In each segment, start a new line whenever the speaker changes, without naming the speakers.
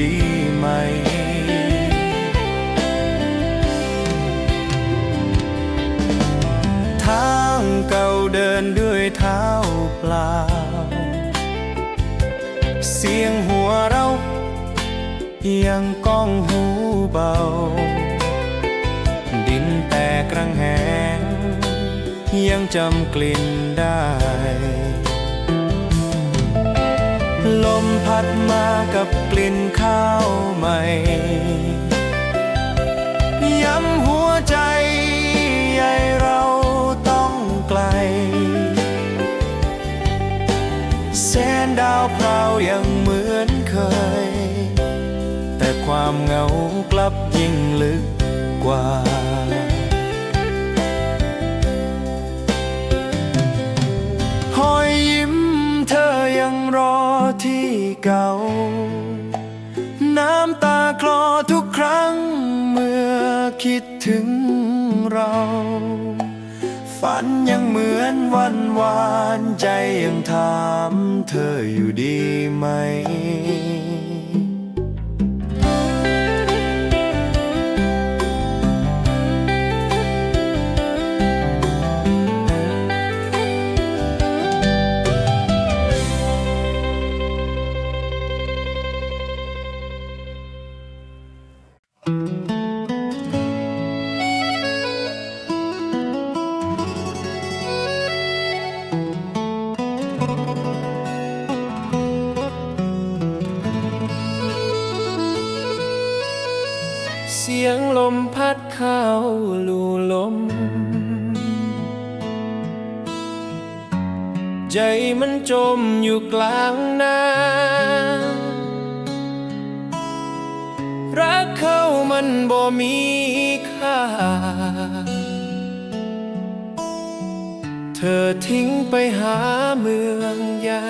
ดีไหม ทางเก่าเดินด้วยเท้าเปล่า เสียงหัวเรายังก้องหูเบา ดินแตกรังแหง ยังจำกลิ่นได้ลมพัดมากับ ใหม่ ย้ำหัวใจใหญ่เราต้องไกล แสนดาวพราวยังเหมือนเคย แต่ความเหงากลับยิ่งลึกกว่าหอยยิ้มเธอยังรอที่เก่า คลอทุกครั้งเมื่อคิดถึงเรา ฝันยังเหมือนวันวานใจยังถามเธออยู่ดีไหม จมอยู่กลางนารักเขามันบ่มีค่า เธอทิ้งไปหาเมืองใหญ่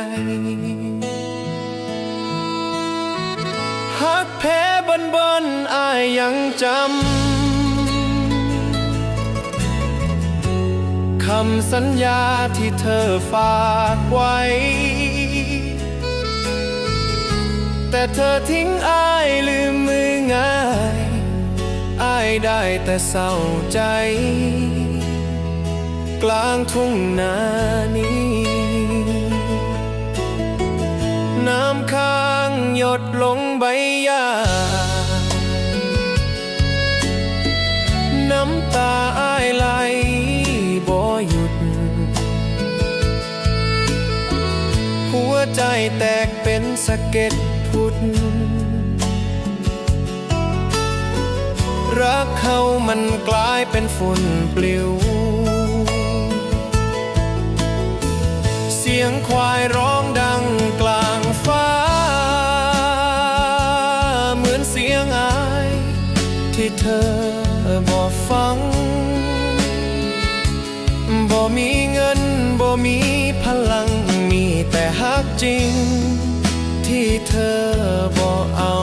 หักแพ้บันบันอายยังจำำสัญญาที่เธอฝากไว้ แต่เธอทิ้งอายลืมมือง่ายอายได้แต่เศร้าใจ กลางทุ่งนานี้ น้ำค้างหยดลงใบหญ้าน้ำตา ใจแตกเป็นสะเก็ดพุดรักเขามันกลายเป็นฝุ่นปลิว เสียงควายร้องดังกลางฟ้า เหมือนเสียงอายที่เธอบ่ฟัง บ่มีเงินบ่มีพลัง มีแต่ฮักจริง ที่เธอบ่เอา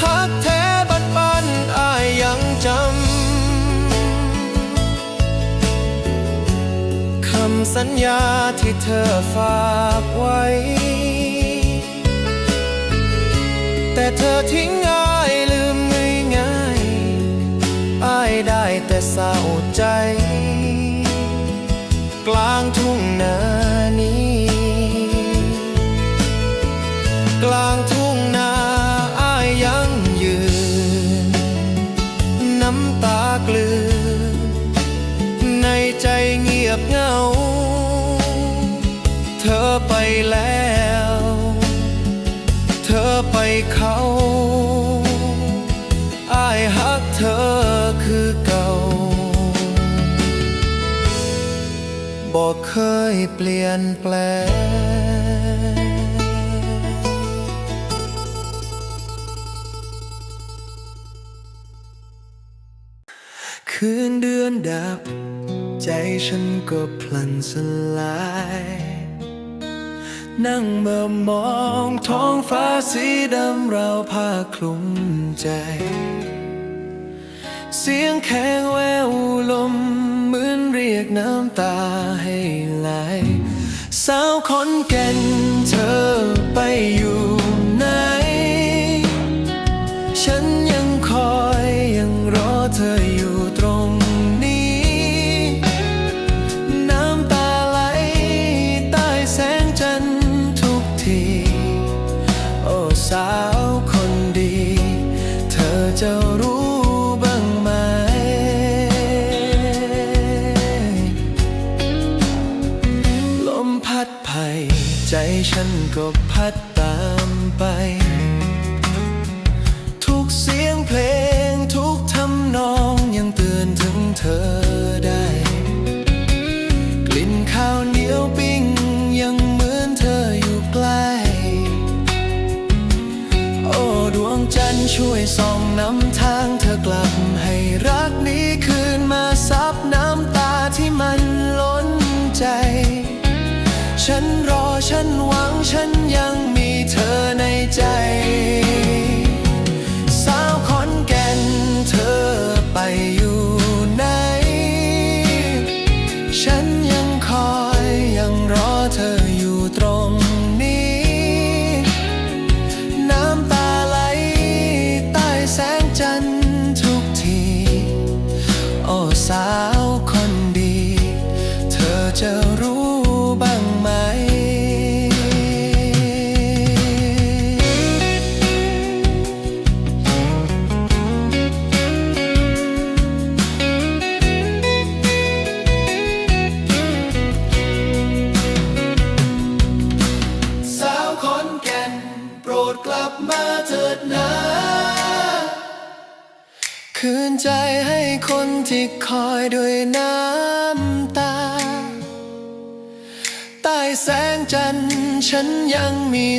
ฮักแท้บัดปันอายยังจำ คำสัญญาที่เธอฝากไว้ แต่เธอทิ้งอายลืมง่ายๆอายได้แต่เศร้าใจ กลางทุ่งนานี้ กลางทุ่งนาอายยังยืน น้ำตากลืน ในใจเงียบเหงา เธอไปแล้ว เธอไปเขา เคยเปลี่ยนแปลงคืนเดือนดับ ใจฉันก็พลันสลาย นั่งเมื่อมองท้องฟ้าสีดำราวผ้าคลุมใจ เสียงแข็งแววลม เหมือนเรียกน้ำตาให้ไหลสาวคนเก่งเธอไปอยู่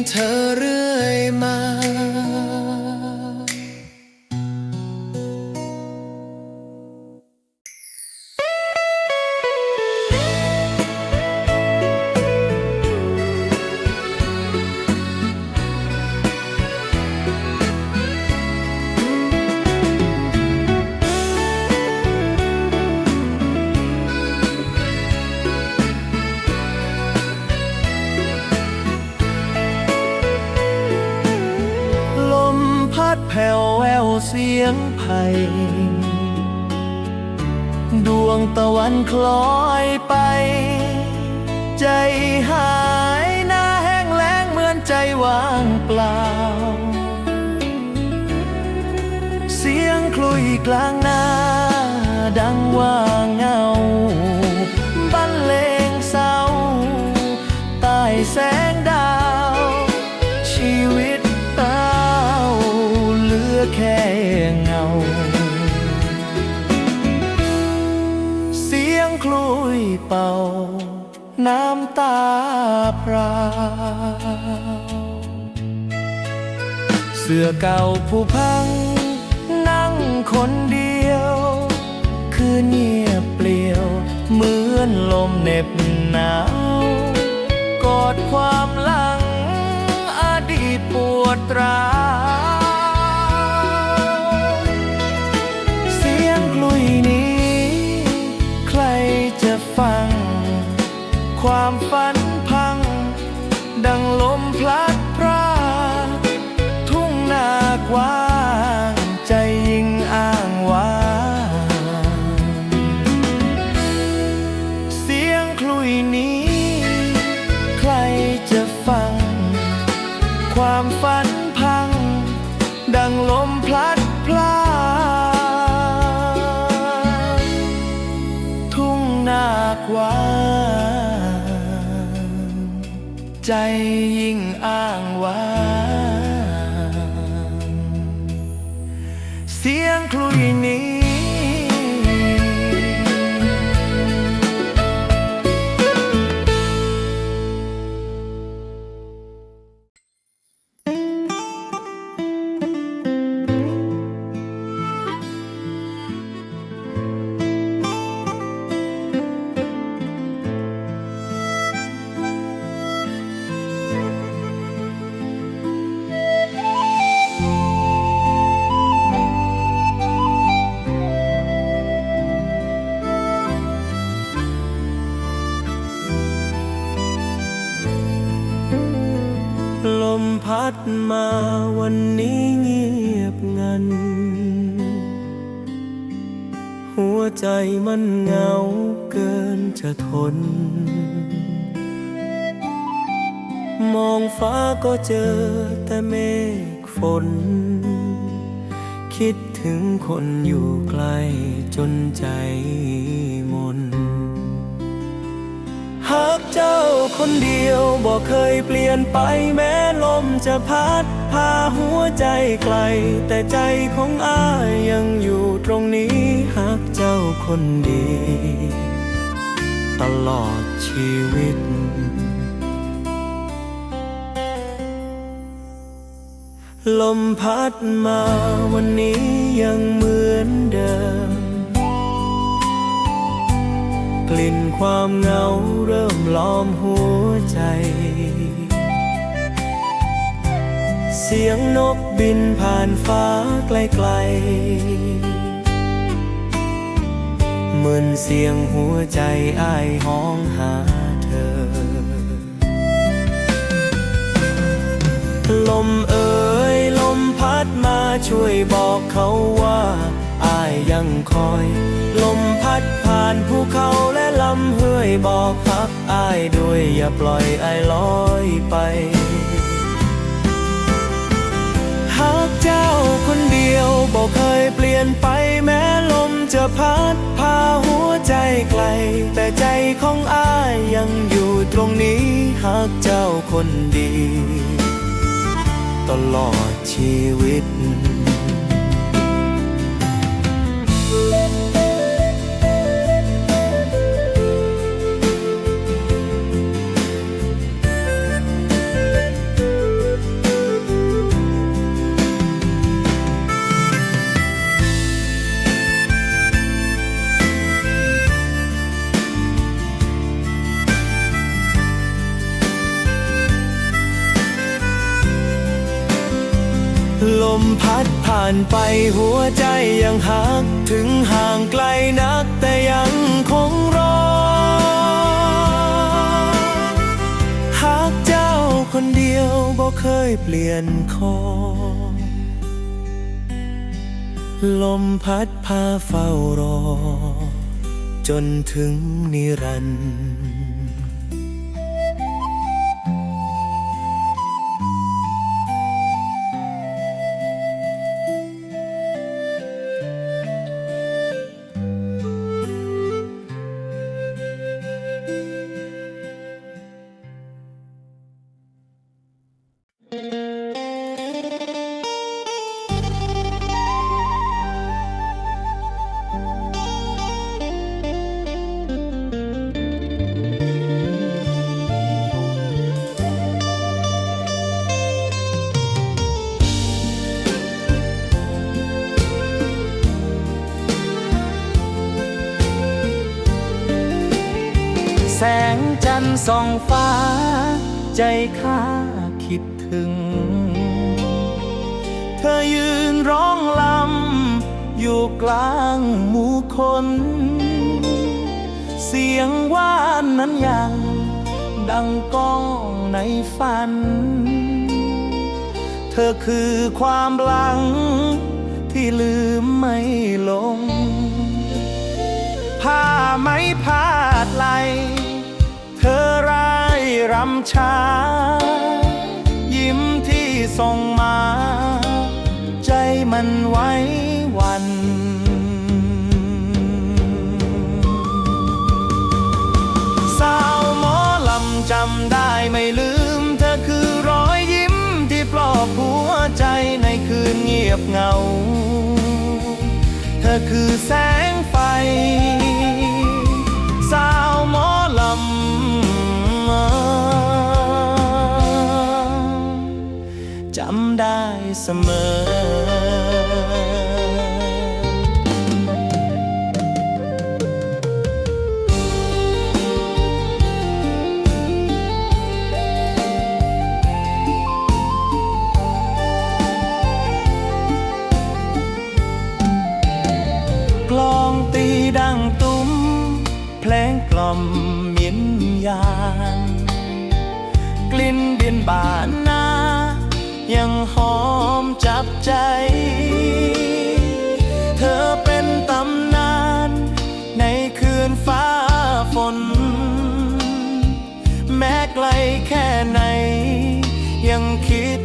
tough. เป่า น้ำตาพราเสื้อเก่าผู้พัง นั่งคนเดียว คือเงียบเปลี่ยว เหมือนลมเหน็บหนาว กอดความหลัง อดีตปวดร้าว ฟัง ความฝันพัง ดังลมพลัดพราทุ่งนากว้าง มาวันนี้เงียบงัน หัวใจมันเหงาเกินจะทน มองฟ้าก็เจอแต่เมฆฝน คิดถึงคนอยู่ไกลจนใจ เจ้าคนเดียวบอกเคยเปลี่ยนไปแม้ลมจะพัด พาหัวใจไกล แต่ใจของอ้ายยังอยู่ตรงนี้หากเจ้าคนดี ตลอดชีวิต ลมพัดมาวันนี้ยังเหมือนเดิม กลิ่นความเหงาเริ่มล้อมหัวใจ เสียงนกบินผ่านฟ้าไกลๆเหมือนเสียงหัวใจอ้ายห้องหาเธอ ลมเอ่ยลมพัดมาช่วยบอกเขาว่า อายยังคอย ลมพัดผ่านภูเขาและลำเฮ้ยบอกพักอายด้วยอย่าปล่อยอายลอยไป หากเจ้าคนเดียวบอกเคยเปลี่ยนไปแม้ลมจะพัดพาหัวใจไกล แต่ใจของอายยังอยู่ตรงนี้หากเจ้าคนดี ตลอดชีวิตานไปหัวใจยังหัก ถึงห่างไกลนักแต่ยังคงรอหากเจ้าคนเดียวบ่เคยเปลี่ยนคอ ลมพัดพาเฝ้ารอ จนถึงนิรันดร์ แสงจันทร์ส่องฟ้า ใจข้าคิดถึง เธอยืนร้องลำอยู่กลางหมู่คน เสียงว่านนั้นยัง ดังก้องในฝัน เธอคือความหลัง ที่ลืมไม่ลงผ้าไหมพาดไหล เธอร่ายรำช้า ยิ้มที่ส่งมา ใจมันไว้วันสาวหมอลำจำได้ไม่ลืม เธอคือรอยยิ้มที่ปลอบหัวใจในคืนเงียบเหงา เธอคือแสงไฟส สมอกลองตีดังตุ้ม เพลงกล่อมมียนยาน กลิ่นเดียนบาน จับใจ เธอเป็นตำนานในคืนฟ้าฝน แม้ไกลแค่ไหน ยังคิด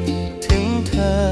ถึงเธอ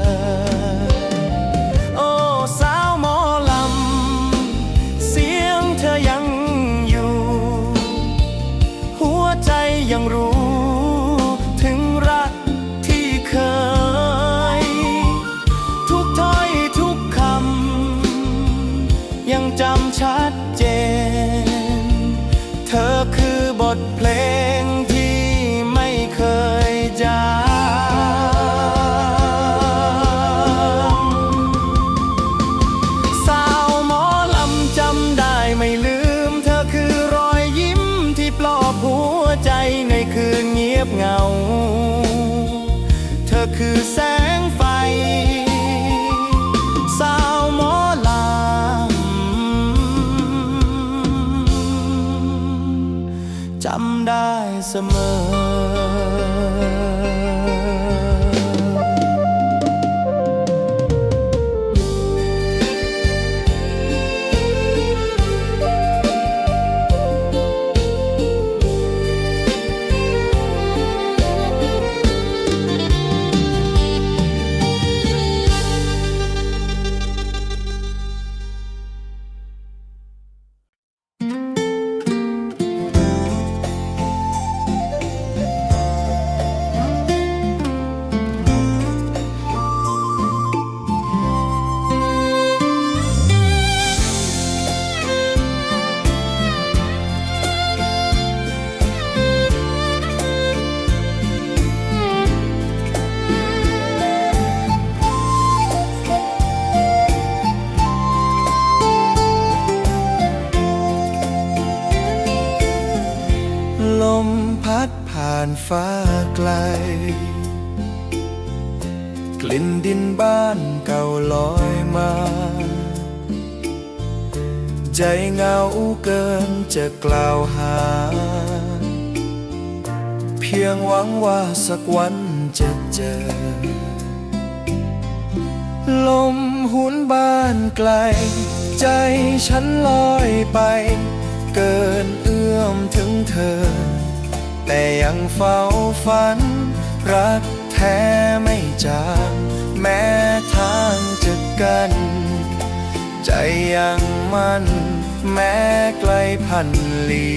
จำได้เสมอ ฟ้าไกล กลิ่นดินบ้านเก่าลอยมา ใจเหงาเกินจะกล่าวหา เพียงหวังว่าสักวันจะเจอ ลมหุนบ้านไกล ใจฉันลอยไป เกินเอื้อมถึงเธอ แต่ยังเฝ้าฝัน รักแท้ไม่จางแม้ทางจะกัน ใจยังมันแม้ไกลพันลี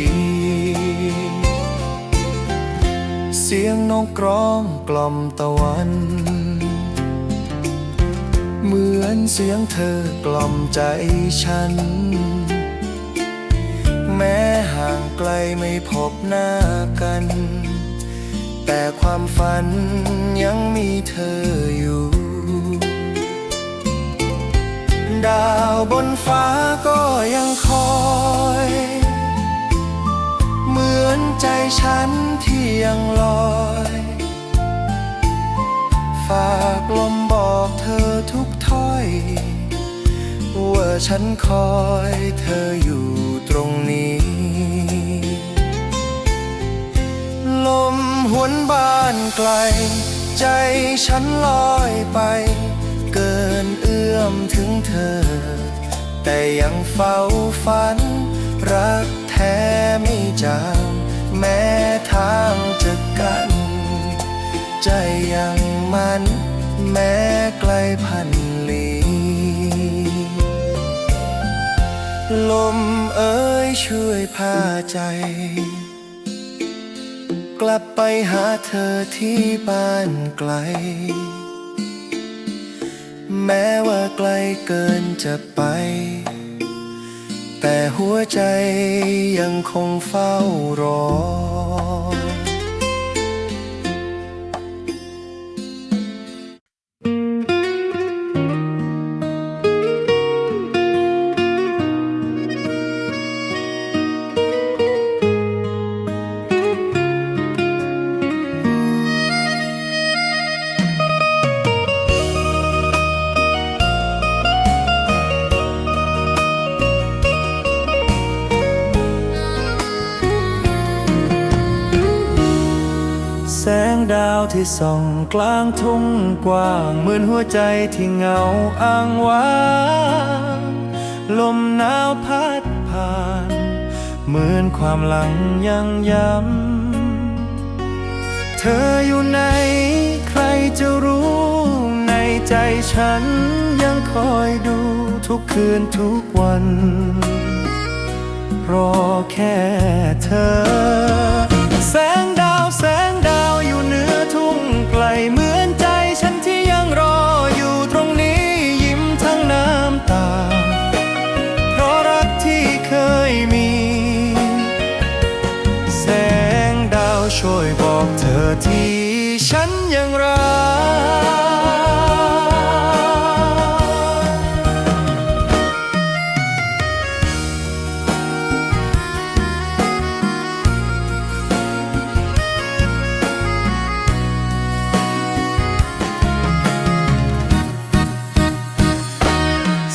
เสียงนกร้องกล่อมตะวัน เหมือนเสียงเธอกล่อมใจฉัน แม้ห่างไกลไม่พบ หน้ากัน แต่ความฝันยังมีเธออยู่ ดาวบนฟ้าก็ยังคอย เหมือนใจฉันที่ยังลอย ฝากลมบอกเธอทุกถ้อย ว่าฉันคอยเธออยู่ ลมหวนบ้านไกล ใจฉันลอยไป เกินเอื้อมถึงเธอ แต่ยังเฝ้าฝัน รักแท้ไม่จางแม้ทางจะกัน ใจยังมันแม้ไกลพันลีลมเอ้ยช่วยพาใจ ลับไปหาเธอที่บ้านไกล แม้ว่าไกลเกินจะไป แต่หัวใจยังคงเฝ้ารอ ที่ส่องกลางทุ่งกว้างเหมือนหัวใจที่เหงาอ้างว้างลมหนาวพัดผ่าน เหมือนความหลังยังย้ำเธออยู่ไหนใครจะรู้ในใจฉันยังคอยดูทุกคืนทุกวัน รอแค่เธอแสง ฉันยังรัก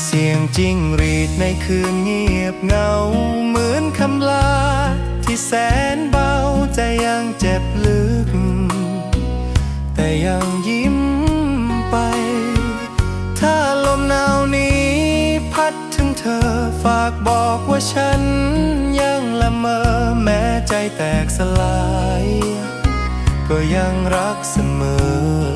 เสียงจิ้งรีดในคืนเงียบเงา เหมือนคำลาที่แสน ว่าฉันยังละเมอแม้ใจแตกสลาย ก็ยังรักเสมอ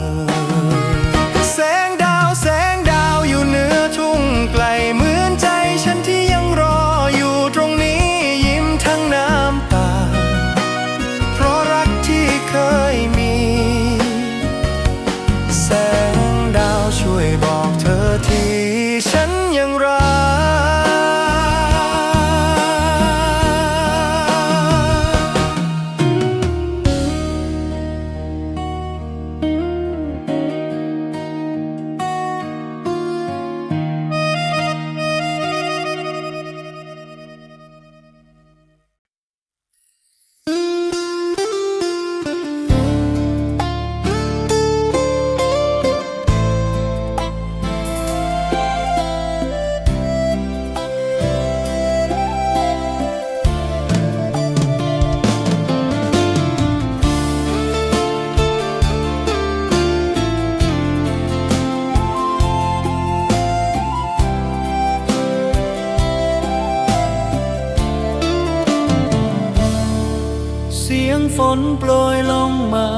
ฝนโปรยลงมา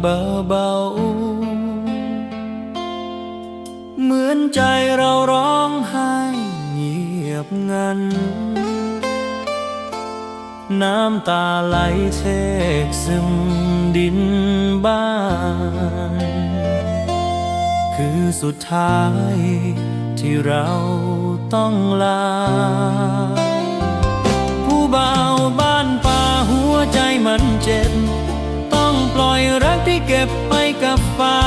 เบาๆ เหมือนใจเราร้องไห้เงียบงัน น้ำตาไหลเทกซึมดินบ้าน คือสุดท้ายที่เราต้องลา เก็บไปกับฟ้า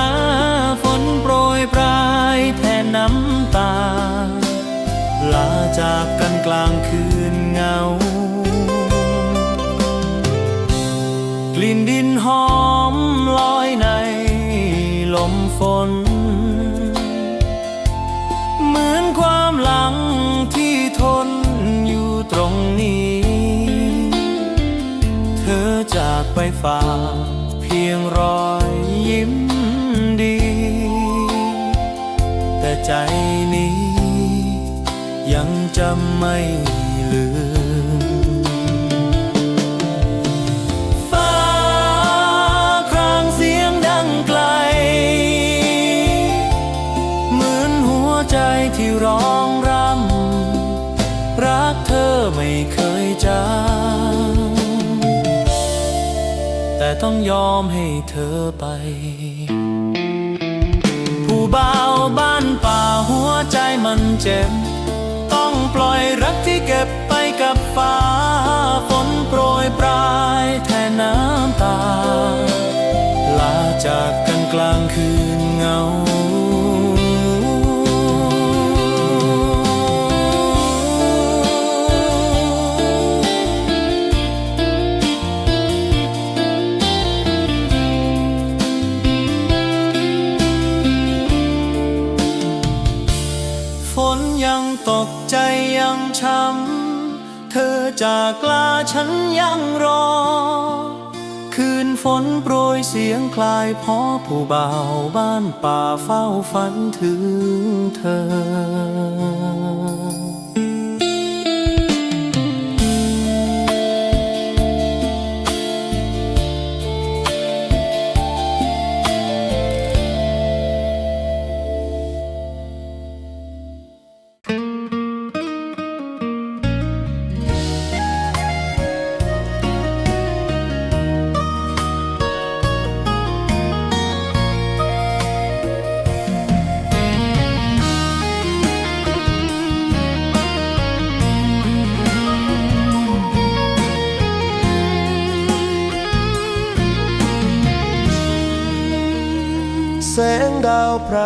ฝนโปรยปลายแทนน้ำตา ลาจากกันกลางคืนเงา กลิ่นดินหอมลอยในลมฝน เหมือนความหลังที่ทนอยู่ตรงนี้ เธอจากไปฝาก มให้เธอไป ผู้บ่าวบ้านป่าหัวใจมันเจ็บ ต้องปล่อยรักที่เก็บไปกับฟ้า ฉันยังรอ คืนฝนโปรยเสียงคลายพอผู้เบาบ้านป่าเฝ้าฝันถึงเธอ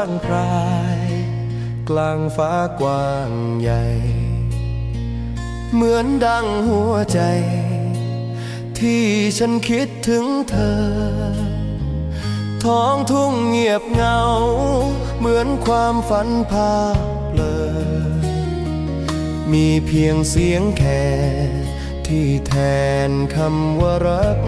างพราย กลางฟ้ากว้างใหญ่ เหมือนดังหัวใจ ที่ฉันคิดถึงเธอ ท้องทุ่งเงียบเงา เหมือนความฝันพาเลอมีเพียงเสียงแค่ที่แทนคำว่ารัก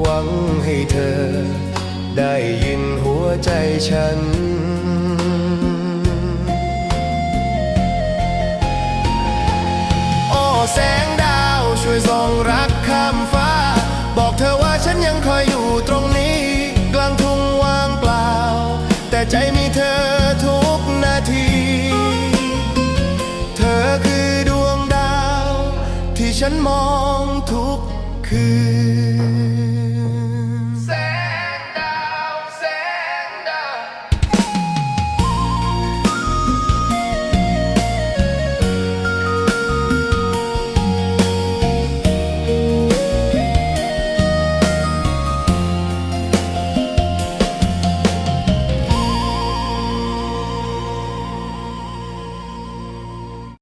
หวังให้เธอ ได้ยินหัวใจฉัน โอ้แสงดาวช่วยส่องรัก